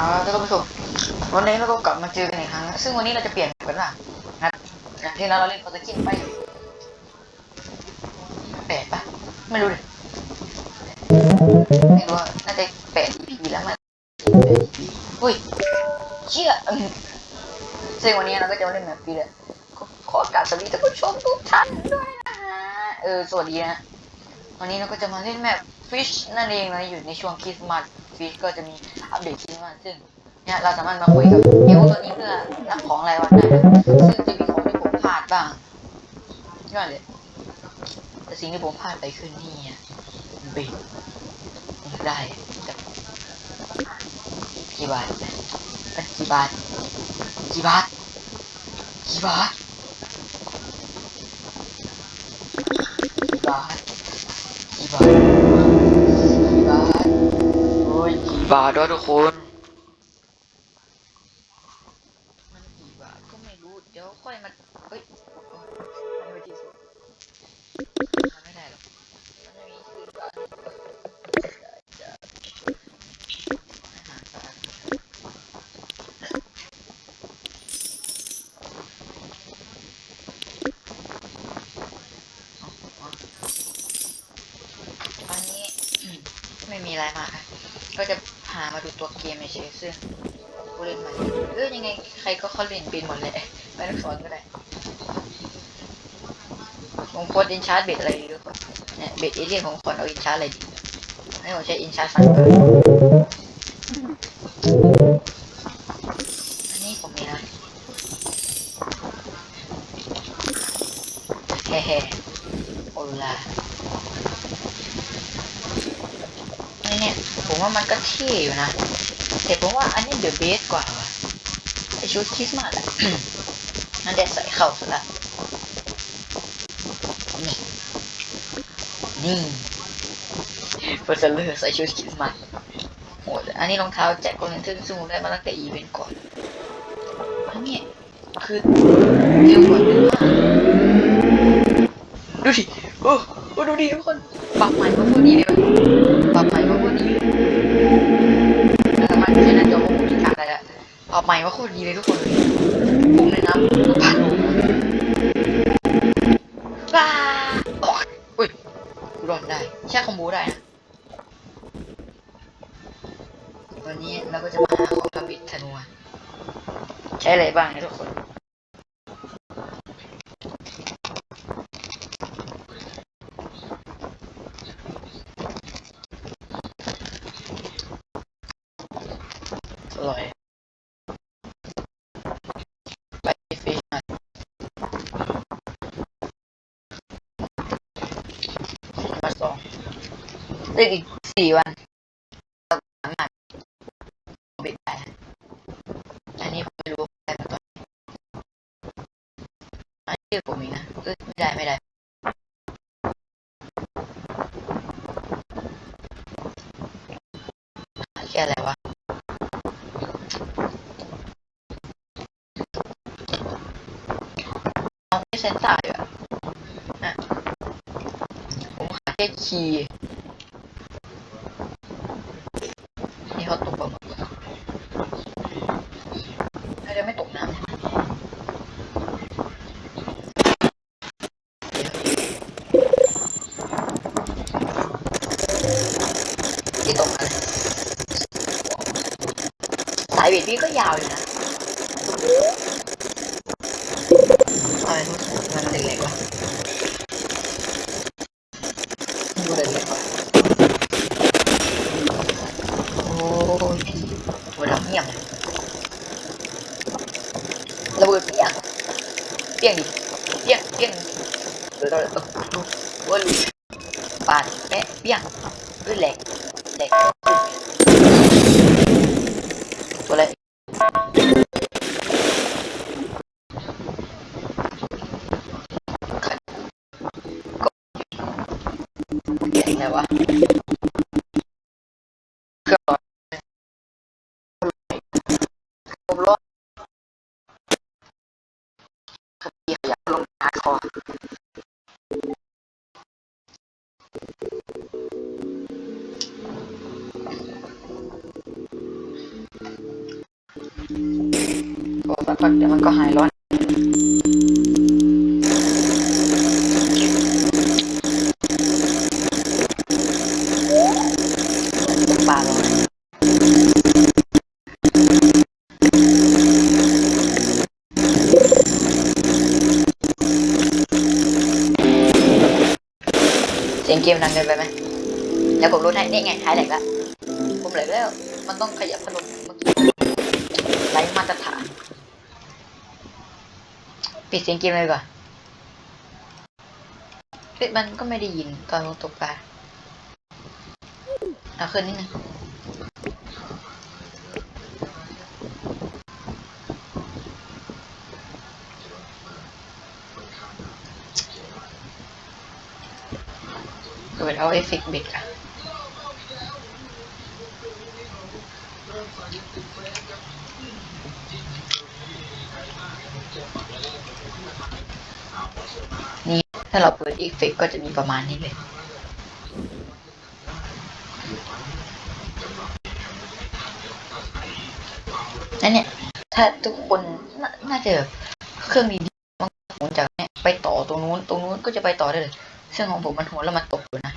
เอาละท่านผู้ชมวันนี้เราก็กลับมาเจอกันอีกครั้ง ซึ่งวันนี้เราจะเปลี่ยนกันว่านะอย่างที่เราเล่นโปรตุเกสไปแปดปะไม่รู้เลยไม่รู้ว่าน่าจะแปดปีแล้วมันอุ้ยเชี่ยซึ่งวันนี้เราก็จะมาเล่นแบบปีเลยขอขอกราบสวัสดีท่านผู้ชมทุกท่านด้วยนะฮะเออสวัสดีนะวันนี้เราก็จะมาเล่นแมปฟิชนั่นเองนะอยู่ในช่วงคริสต์มาส ฟิชก็จะมีอัปเดตคริสต์มาซึ่งเนี่ยเราสามารถมาคุยกับเอลตัวนี้เพื่อรับของรายวันได้ซึ่งจะมีของที่ผมพลาดบ้างยอดเลยแต่สิ่งที่ผมพลาดไปคือนี่อะบรกได้แต่กี่บาทเอ้ยกี่บาทกี่บาทกี่บาทกี่บาทกี่บาท บาทวะทุกคนมันกี่บาทก็ไม่รู้ เดี๋ยวค่อยมาเฮ้ยวันไม่ที่สุดมันไม่ได้หรอกมันไม่มีคืนบาทไม่มีอะไรมากก็จะ หามาดูตัวเกมเฉยๆซึ่งผู้เล่นใหม่เออยังไงใครก็เขาเล่นเป็นหมดเลยไม่ต้องสอนก็ได้ผมโพสอินชาร์ดเบ็ดอะไรดีด้วยก่าเนี่ยเบ็ดเอเลี่ยนของคนเอาอินชาร์ดอะไรดีให้ผมใช้อินชาร์ดฟันเกอร์อันนี้ผมมีนะเฮ้เฮ้โอลา นี่เนี่ย ผมว่ามันก็เท่อยู่นะ แต่ผมว่าอันนี้เดอะเบสกว่าว่ะไอชุดคริสต์มาสอะนั่นเด็ดใส่เข้าสุดละนี่ นี่เฟอร์เซเลอร์ใส่ชุดคริสต์มาสโหดอันนี้รองเท้าแจ็คโกเลนทึ่งซึ่งผมได้มาตั้งแต่อีเวนต์ก่อนอันนี้คือเร็วกว่าเดิมมากดูดิ โอ้โอดูดิทุกคนปรับใหม่มาพวกนี้เลยับใหม่ว่าโคตรดีเลยทุกคนเลยผมเลยนะผ่านว้าโอ๊ยอุ้ยกูรอดได้แค่คอมโบได้นะวันนี้เราก็จะมาหาของทำบิดธนูอะใช้อะไรบ้างนะทุกคนอร่อย ได้อีกสี่วันเราสามารถบิดได้อันนี้ผมไม่รู้ได้มตอนอันนี้ผมอีกนะเอ้ยไม่ได้ไม่ได้แค่อะไรวะเอาไม่เซนต้ายู่อะนะผมหาแค่คีย์นี่เขาตกปลาหมึกเหรอน่าจะไม่ตกน้ำใช่ไหมที่ตกอะไรสาย เบ็ดพี่ก็ยาวอยู่นะอะไรทุกมันเล็กๆวะดูเล็กๆวะโอ้ยพี่ตัวดำเงียบเลยระเบิดเปี้ยงเปี้ยงดิเปี้ยงเปี้ยงเดี๋ยวเราเออดูว่าลุยปาดแปะเปี้ยง ก็สักพักเดี๋ยวมันก็หายร้อนปลาร้อนเสียงเกมดังเกินไปไหมแล้วผมรู้ให้นี่ไงหายแหลกแล้วผมแหลกแล้ว มันต้องขยับพัดลมเมื่อกี้ไรมาตรฐาน ปิดเสียงเกมเลยกว่าเฮ้ยมันก็ไม่ได้ยินตอนผมตกปลาเอาขึ้นนิดนึงก็เป็นเอาเอฟเฟกต์เบ็ดค่ะ นี่ถ้าเราเปิดเอฟเฟกก็จะมีประมาณนี้เลย นั่นเนี่ย ถ้าทุกคนนน่าจะเครื่องดีๆมันหมุนจากเนี้ยไปต่อตรงนู้น ตรงนู้นก็จะไปต่อได้เลย ซึ่งของผมมันหัวแล้วมันตกอยู่นะ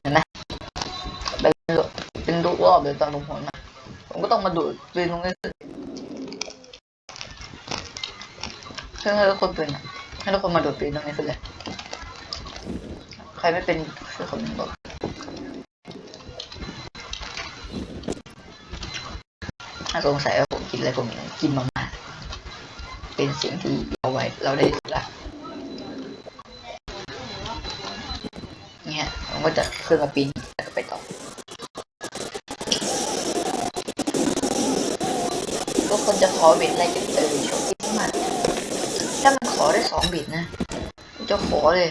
เห็นไหมเป็นเป็นดูรอบเลยตอนลงหัวมาผมก็ต้องมาดูดปืนลงให้ขึ้นเพื่อให้ทุกคนเป็นให้ทุกคนมาดูดปืนลงให้ขึ้นเลยใครไม่เป็นช่วยคอมเมนต์บอกถ้าสงสัยว่าผมกินอะไรผมกินมาม่าเป็นเสิ่งที่เอาไว้เราได้รู้ละ เนี่ยมันก็จะขึ้นมาปีนแล้วก็ไปต่อทุกคนจะขอบิดอะไรกันเออชอบกินมากถ้ามันขอได้สองบิดนะจะขอเลย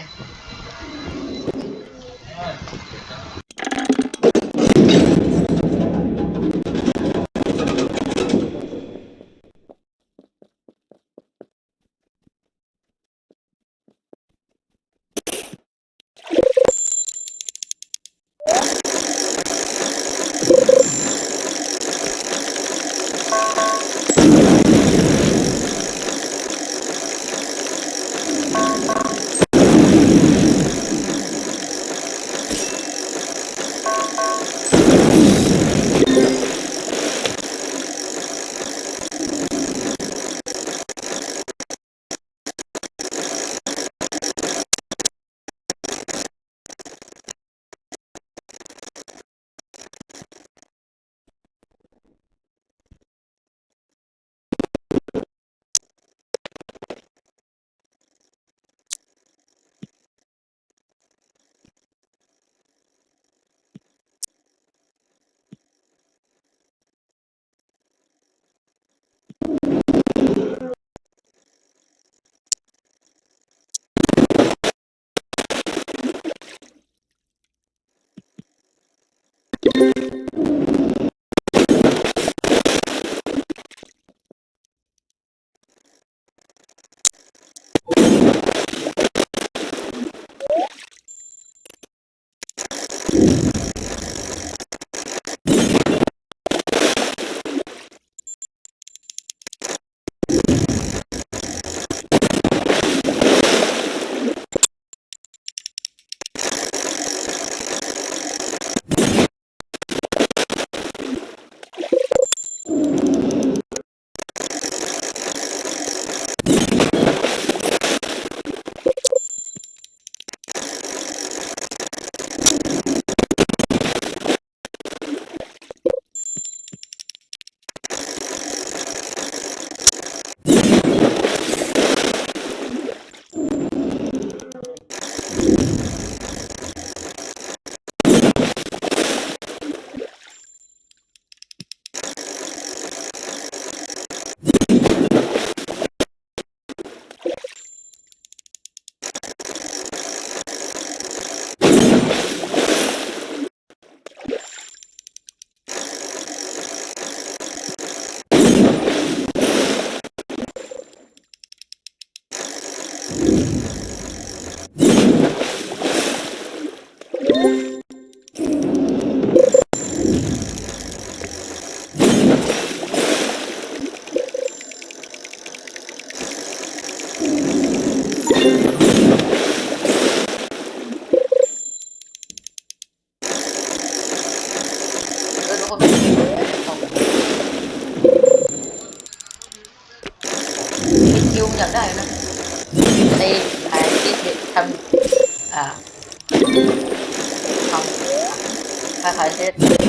ใคล้ายๆเซตท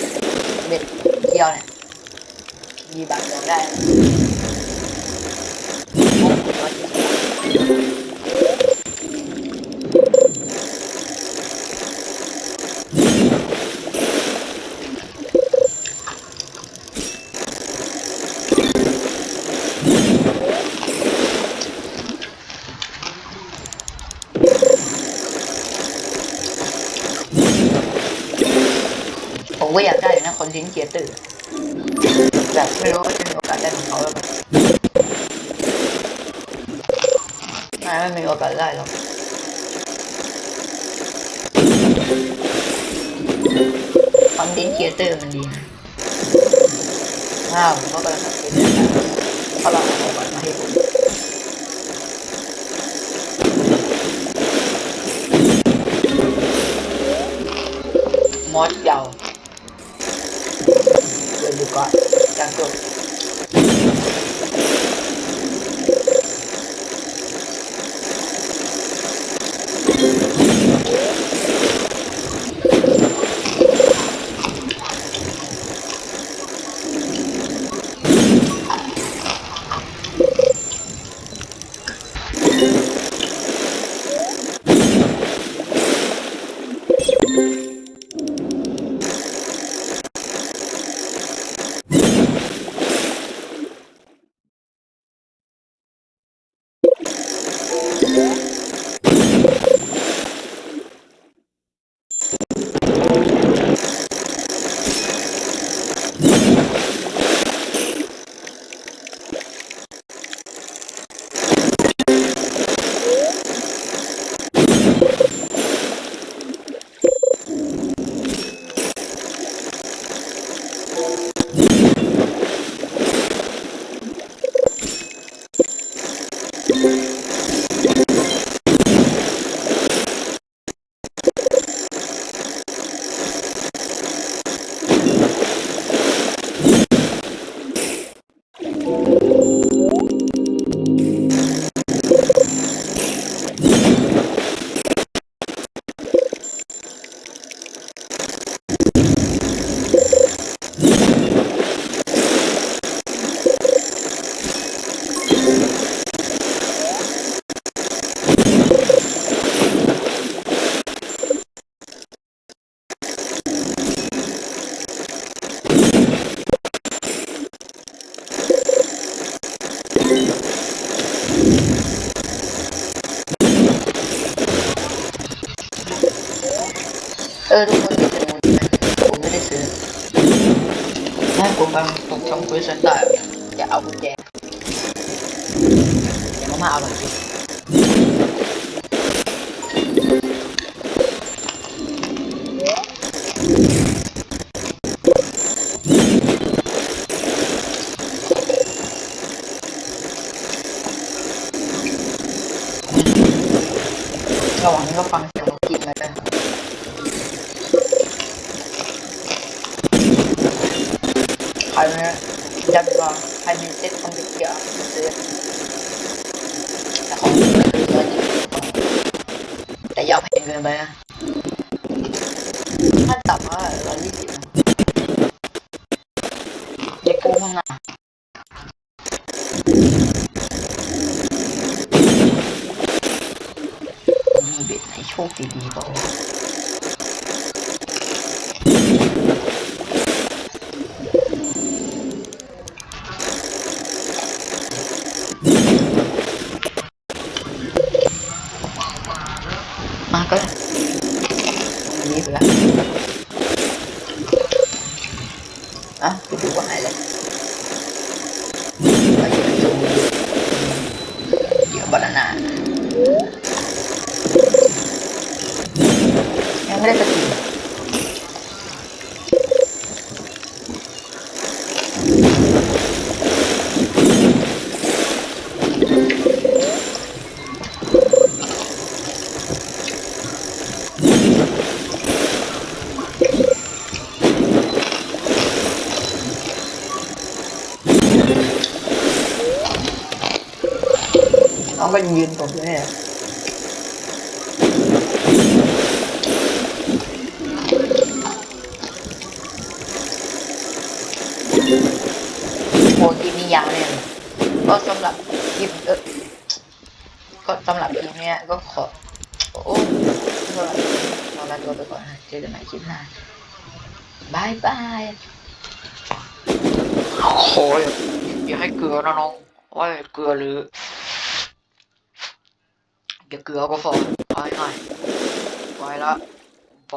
ำเบ็ดเกียวเนี่ย มีบาทอยากได้นะโอ้โหร้อยเจ็ดสิบ ผมก็อยากได้อยู่นะคอนเทนต์เคียเตอร์แบบไม่รู้ว่าจะมีโอกาสได้ของเขาหรือเปล่าไม่ไม่มีโอกาสได้หรอกคอนเทนต์เคียเตอร์มันดีนะอ้าวผมก็กำลังสังเกตนะเพราะเราเอาของมาให้ผมมอสยา อนจังกด ที่เป็นผมไม่ได้ซื้อถ้าผมกำลังผมทำคุยสไตล์จะเอากุญแจอย่ามามาเอาแบบนี้ระหว่างนี้ก็ฟังเสียงรถกินมาด้วย ใครเนี่ย จะบอกใครมีเซ็ตคอมพิวเตอร์มาซื้อแต่ของไม่ซื้อเยอะจริงแต่ยาวแพงเกินไปนะถ้าจับว่าร้อยยี่สิบเด็กกูข้างหน้ามีเบ็ดไหนโชคดีๆเปล่ ยืนตบเลยอะโอ้คลิปนี้ยาวเนี่ยก็สำหรับคลิปเออก็สำหรับคลิปเนี้ยก็ขอ โอ้สำหรับเราลาตัวไปก่อนนะเจอกันใหม่คลิปหน้าบายบายโอ้ยอย่าให้เกลือนะน้องว่าเกลือหรือ เดี๋ยวเกลือก็ฟอไปหน่อยไปละไป